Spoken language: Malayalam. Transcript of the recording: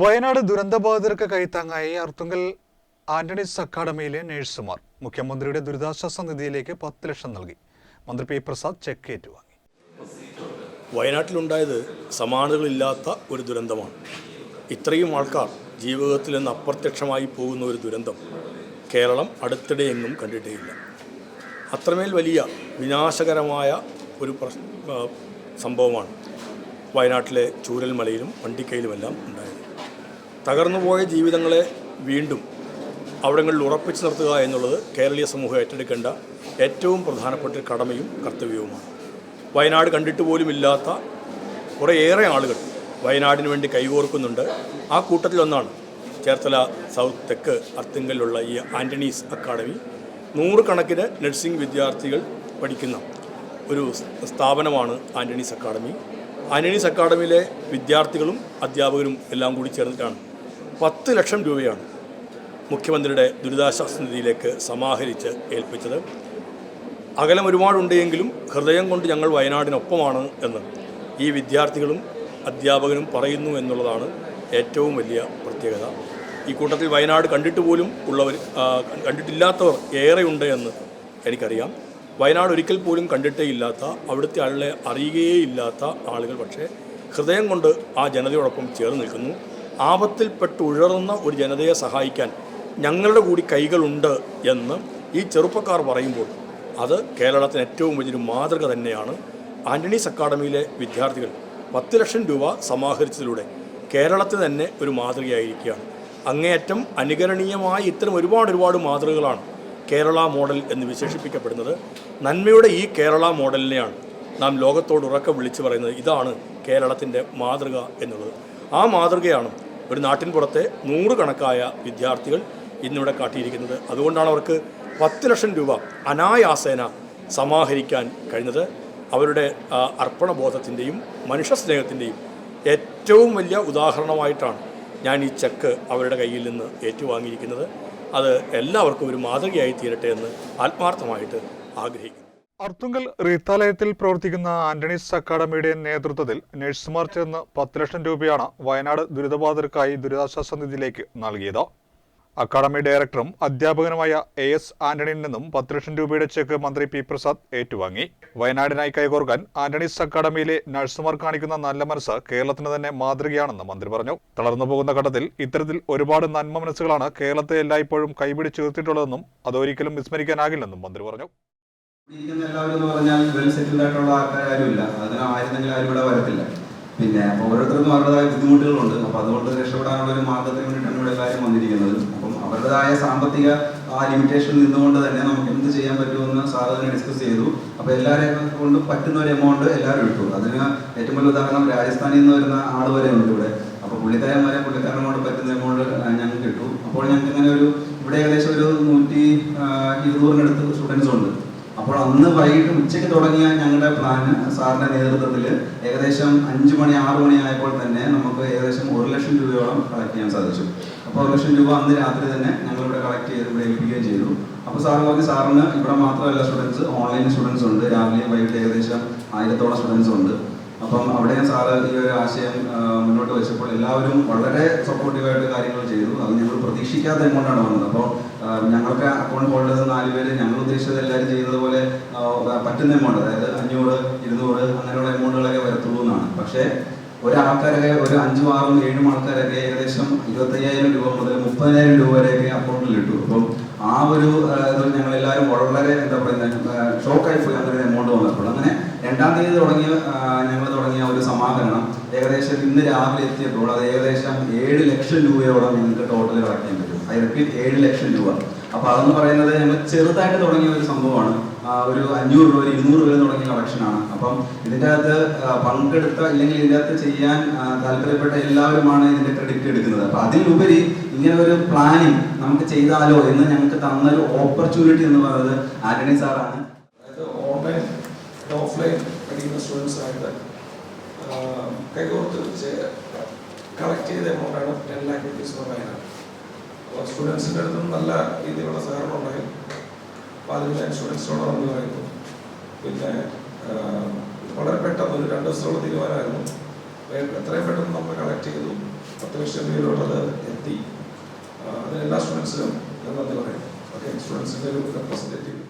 വയനാട് ദുരന്തബാധിതർക്ക് കൈത്താങ്ങായി അർത്തുങ്കൽ ആന്റണീസ് അക്കാദമിയിലെ നഴ്സുമാർ. മുഖ്യമന്ത്രിയുടെ ദുരിതാശ്വാസ നിധിയിലേക്ക് പത്ത് ലക്ഷം നൽകി. മന്ത്രി പി പ്രസാദ് ചെക്ക് ഏറ്റുവാങ്ങി. വയനാട്ടിലുണ്ടായത് സമാനതകളില്ലാത്ത ഒരു ദുരന്തമാണ്. ഇത്രയും ആൾക്കാർ ജീവിതത്തിൽ നിന്ന് അപ്രത്യക്ഷമായി പോകുന്ന ഒരു ദുരന്തം കേരളം അടുത്തിടെ എങ്ങും കണ്ടിട്ടേയില്ല. അത്രമേൽ വലിയ വിനാശകരമായ ഒരു സംഭവമാണ് വയനാട്ടിലെ ചൂരൽമലയിലും വണ്ടിക്കയിലുമെല്ലാം ഉണ്ടായത്. തകർന്നുപോയ ജീവിതങ്ങളെ വീണ്ടും അവിടങ്ങളിൽ ഉറപ്പിച്ചു നിർത്തുക എന്നുള്ളത് കേരളീയ സമൂഹം ഏറ്റെടുക്കേണ്ട ഏറ്റവും പ്രധാനപ്പെട്ട കടമയും കർത്തവ്യവുമാണ്. വയനാട് കണ്ടിട്ട് പോലുമില്ലാത്ത കുറേയേറെ ആളുകൾ വയനാടിന് വേണ്ടി കൈകോർക്കുന്നുണ്ട്. ആ കൂട്ടത്തിലൊന്നാണ് ചേർത്തല സൗത്ത് തെക്ക് അർത്തിങ്കലിലുള്ള ഈ ആന്റണീസ് അക്കാഡമി. നൂറുകണക്കിന് നഴ്സിംഗ് വിദ്യാർത്ഥികൾ പഠിക്കുന്ന ഒരു സ്ഥാപനമാണ് ആന്റണീസ് അക്കാഡമി. ആന്റണീസ് അക്കാഡമിയിലെ വിദ്യാർത്ഥികളും അധ്യാപകരും എല്ലാം കൂടി ചേർന്നിട്ടാണ് പത്ത് ലക്ഷം രൂപയാണ് മുഖ്യമന്ത്രിയുടെ ദുരിതാശ്വാസ നിധിയിലേക്ക് സമാഹരിച്ച് ഏൽപ്പിച്ചത്. അകലം ഒരുപാടുണ്ട് എങ്കിലും ഹൃദയം കൊണ്ട് ഞങ്ങൾ വയനാടിനൊപ്പമാണ് എന്ന് ഈ വിദ്യാർത്ഥികളും അധ്യാപകനും പറയുന്നു എന്നുള്ളതാണ് ഏറ്റവും വലിയ പ്രത്യേകത. ഈ കൂട്ടത്തിൽ വയനാട് കണ്ടിട്ട് പോലും ഉള്ളവർ കണ്ടിട്ടില്ലാത്തവർ ഏറെയുണ്ട് എന്ന് എനിക്കറിയാം. വയനാട് ഒരിക്കൽ പോലും കണ്ടിട്ടേ ഇല്ലാത്ത അവിടുത്തെ ആളുകളെ അറിയുകയേ ഇല്ലാത്ത ആളുകൾ പക്ഷേ ഹൃദയം കൊണ്ട് ആ ജനതയോടൊപ്പം ചേർന്ന് നിൽക്കുന്നു. ആപത്തിൽപ്പെട്ട് ഉഴറുന്ന ഒരു ജനതയെ സഹായിക്കാൻ ഞങ്ങളുടെ കൂടി കൈകളുണ്ട് എന്ന് ഈ ചെറുപ്പക്കാർ പറയുമ്പോൾ അത് കേരളത്തിന് ഏറ്റവും വലിയൊരു മാതൃക തന്നെയാണ്. ആന്റണീസ് അക്കാഡമിയിലെ വിദ്യാർത്ഥികൾ പത്ത് ലക്ഷം രൂപ സമാഹരിച്ചതിലൂടെ കേരളത്തിന് തന്നെ ഒരു മാതൃകയായിരിക്കുകയാണ്. അങ്ങേയറ്റം അനുകരണീയമായ ഇത്തരം ഒരുപാട് ഒരുപാട് മാതൃകകളാണ് കേരള മോഡൽ എന്ന് വിശേഷിപ്പിക്കപ്പെടുന്നത്. നന്മയുടെ ഈ കേരള മോഡലിനെയാണ് നാം ലോകത്തോട് ഉറക്കം വിളിച്ചു പറയുന്നത്. ഇതാണ് കേരളത്തിന്റെ മാതൃക എന്നുള്ളത്. ആ മാതൃകയാണ് ഒരു നാട്ടിൻ പുറത്തെ നൂറുകണക്കായ വിദ്യാർത്ഥികൾ ഇന്നിവിടെ കാട്ടിയിരിക്കുന്നത്. അതുകൊണ്ടാണ് അവർക്ക് പത്ത് ലക്ഷം രൂപ അനായാസേന സമാഹരിക്കാൻ കഴിഞ്ഞത്. അവരുടെ അർപ്പണബോധത്തിന്റെയും മനുഷ്യസ്നേഹത്തിന്റെയും ഏറ്റവും വലിയ ഉദാഹരണമായിട്ടാണ് ഞാൻ ഈ ചെക്ക് അവരുടെ കയ്യിൽ നിന്ന് ഏറ്റുവാങ്ങിയിരിക്കുന്നത്. അത് എല്ലാവർക്കും ഒരു മാതൃകയായി തീരട്ടെ എന്ന് ആത്മാർത്ഥമായിട്ട് ആഗ്രഹിക്കുന്നു. അർത്തുങ്കൽ റീത്താലയത്തിൽ പ്രവർത്തിക്കുന്ന ആന്റണീസ് അക്കാദമിയുടെ നേതൃത്വത്തിൽ നഴ്സുമാർ ചേർന്ന് പത്ത് ലക്ഷം രൂപയാണ് വയനാട് ദുരിതബാധിതർക്കായി ദുരിതാശ്വാസ നിധിയിലേക്ക് നൽകിയത്. അക്കാദമി ഡയറക്ടറും അധ്യാപകനുമായ എ എസ് ആന്റണിയിൽ നിന്നും പത്ത് ലക്ഷം രൂപയുടെ ചെക്ക് മന്ത്രി പി പ്രസാദ് ഏറ്റുവാങ്ങി. വയനാടിനായി കൈകോർക്കാൻ ആന്റണീസ് അക്കാദമിയിലെ നഴ്സുമാർ കാണിക്കുന്ന നല്ല മനസ്സ് കേരളത്തിന് തന്നെ മാതൃകയാണെന്ന് മന്ത്രി പറഞ്ഞു. തളർന്നു പോകുന്ന ഘട്ടത്തിൽ ഇത്തരത്തിൽ ഒരുപാട് നന്മ മനസ്സുകളാണ് കേരളത്തെ എല്ലായ്പ്പോഴും കൈപിടിച്ചുയർത്തിയിട്ടുള്ളതെന്നും അതൊരിക്കലും വിസ്മരിക്കാനാകില്ലെന്നും മന്ത്രി പറഞ്ഞു. ഇരിക്കുന്ന എല്ലാവരും എന്ന് പറഞ്ഞാൽ വെൽ സെറ്റിൽഡ് ആയിട്ടുള്ള ആൾക്കാരും ഇല്ല അതിന് ആയിരുന്നെങ്കിൽ ആരും ഇവിടെ വരത്തില്ല. പിന്നെ അപ്പോൾ ഓരോരുത്തർക്കും അവരുടേതായ ബുദ്ധിമുട്ടുകളുണ്ട്. അപ്പോൾ അതുകൊണ്ട് രക്ഷപ്പെടാനുള്ള ഒരു മാർഗത്തിന് വേണ്ടിയിട്ടാണ് ഇവിടെ എല്ലാവരും വന്നിരിക്കുന്നത്. അപ്പം അവരുടേതായ സാമ്പത്തിക ആ ലിമിറ്റേഷൻ നിന്നുകൊണ്ട് തന്നെ നമുക്ക് എന്ത് ചെയ്യാൻ പറ്റുമെന്ന് സാർ തന്നെ ഡിസ്കസ് ചെയ്തു. അപ്പോൾ എല്ലാവരെയും കൊണ്ട് പറ്റുന്ന ഒരു എമൗണ്ട് എല്ലാവരും എടുത്തു. അതിന് ഏറ്റവും വലിയ ഉദാഹരണം രാജസ്ഥാനിൽ നിന്ന് വരുന്ന ആൾ വരെ ഉണ്ട് ഇവിടെ. അപ്പോൾ പുള്ളിക്കാരൻ വരെ പുള്ളിക്കാരനെ കൊണ്ട് പറ്റുന്ന എമൗണ്ട് ഞങ്ങൾക്ക് കിട്ടു. അപ്പോൾ ഞങ്ങൾക്ക് ഇങ്ങനെ ഒരു ഇവിടെ ഏകദേശം ഒരു നൂറ്റി ഇരുന്നൂറിനടുത്ത് സ്റ്റുഡൻസ് ഉണ്ട്. അപ്പോൾ അന്ന് വൈകിട്ട് ഉച്ചയ്ക്ക് തുടങ്ങിയ ഞങ്ങളുടെ പ്ലാൻ സാറിന്റെ നേതൃത്വത്തിൽ ഏകദേശം അഞ്ച് മണി ആറ് മണി ആയപ്പോൾ തന്നെ നമുക്ക് ഏകദേശം ഒരു ലക്ഷം രൂപയോളം കളക്ട് ചെയ്യാൻ സാധിച്ചു. അപ്പോൾ ഒരു ലക്ഷം രൂപ അന്ന് രാത്രി തന്നെ ഞങ്ങൾ ഇവിടെ കളക്ട് ചെയ്ത് ഇവിടെ ഏൽപ്പിക്കുകയും ചെയ്തു. അപ്പോൾ സാർ പറഞ്ഞു സാറിന് ഇവിടെ മാത്രമല്ല സ്റ്റുഡൻസ് ഓൺലൈൻ സ്റ്റുഡൻസ് ഉണ്ട്. രാവിലെയും വൈകിട്ട് ഏകദേശം ആയിരത്തോളം സ്റ്റുഡൻസ് ഉണ്ട്. അപ്പം അവിടെ സാറ് ഈ ഒരു ആശയം മുന്നോട്ട് വെച്ചപ്പോൾ എല്ലാവരും വളരെ സപ്പോർട്ടീവായിട്ട് കാര്യങ്ങൾ ചെയ്തു. അത് ഞങ്ങൾ പ്രതീക്ഷിക്കാത്ത എങ്ങോട്ടാണ് വന്നത്? അപ്പോൾ ഞങ്ങൾക്ക് അക്കൗണ്ട് ഹോൾഡേഴ്സ് നാല് പേര്. ഞങ്ങൾ ഉദ്ദേശിച്ചത് എല്ലാവരും ചെയ്യുന്നത് പോലെ പറ്റുന്ന എമൗണ്ട് അതായത് അഞ്ഞൂറ് ഇരുന്നൂറ് അങ്ങനെയുള്ള എമൗണ്ടുകളൊക്കെ വരത്തുള്ളൂ എന്നാണ്. പക്ഷേ ഒരാൾക്കാരൊക്കെ ഒരു അഞ്ചും ആറും ഏഴും ആൾക്കാരൊക്കെ ഏകദേശം ഇരുപത്തയ്യായിരം രൂപ മുതൽ മുപ്പതിനായിരം രൂപ വരെയൊക്കെ അക്കൗണ്ടിൽ ഇട്ടു. അപ്പം ആ ഒരു ഞങ്ങൾ എല്ലാവരും വളരെ എന്താ പറയുന്നത് ഷോക്കായി പോയി അങ്ങനെ ഒരു എമൗണ്ട് വന്നപ്പോൾ. അങ്ങനെ രണ്ടാം തീയതി തുടങ്ങിയ ഞങ്ങൾ തുടങ്ങിയ ഒരു സമാഹരണം ഏകദേശം ഇന്ന് രാവിലെ എത്തിയപ്പോൾ അത് ഏകദേശം ഏഴ് ലക്ഷം രൂപയോളം ഞങ്ങൾക്ക് ടോട്ടൽ കളക്ട് ചെയ്യാൻ പറ്റും. ഐ റിപ്പീറ്റ് ഏഴ് ലക്ഷം രൂപ. അപ്പൊ അതെന്ന് പറയുന്നത് ഞങ്ങൾ ചെറുതായിട്ട് തുടങ്ങിയ ഒരു സംഭവമാണ്. ഒരു അഞ്ഞൂറ് രൂപ ഇരുന്നൂറ് രൂപ തുടങ്ങിയ കളക്ഷനാണ് അപ്പം ഇതിന്റെ അകത്ത് പങ്കെടുത്ത ഇല്ലെങ്കിൽ ഇതിന്റെ അകത്ത് ചെയ്യാൻ താല്പര്യപ്പെട്ട എല്ലാവരുമാണ് ഇതിന്റെ ക്രെഡിറ്റ് എടുക്കുന്നത്. അപ്പൊ അതിലുപരി ഇങ്ങനെ ഒരു പ്ലാനിങ് നമുക്ക് ചെയ്താലോ എന്ന് ഞങ്ങൾക്ക് തന്ന ഒരു ഓപ്പർച്യൂണിറ്റി എന്ന് പറയുന്നത് ആന്റണി സാറാണ് അതായത് ഓൺലൈൻ ഓഫ്ലൈൻ പഠിക്കുന്ന സ്റ്റുഡൻസായിട്ട് കൈകോർത്ത് വെച്ച് കളക്ട് ചെയ്ത എമൗണ്ടാണ് ടെൻ ലാക്ക് റുപ്പീസ് എന്ന് പറയുന്നത്. അപ്പോൾ സ്റ്റുഡൻസിന്റെ അടുത്തും നല്ല രീതിയിലുള്ള സഹകരണം ഉണ്ടായിരുന്നു അപ്പോൾ അതിന് ഞാൻ സ്റ്റുഡൻസിനോട് നന്ദി പറയുന്നു. പിന്നെ വളരെ പെട്ടെന്ന് ഒരു രണ്ട് ദിവസത്തോളം തീരുമാനമായിരുന്നു. എത്രയും പെട്ടെന്ന് നമ്മൾ കളക്ട് ചെയ്തു. പത്ത് ലക്ഷം രൂപയിലോട്ട് അത് എത്തി. അതിന് എല്ലാ സ്റ്റുഡൻസിനും നന്ദി പറയുന്നു. ഓക്കെ സ്റ്റുഡൻസിന്റെ ഒരു റെപ്രസെന്റേറ്റീവ്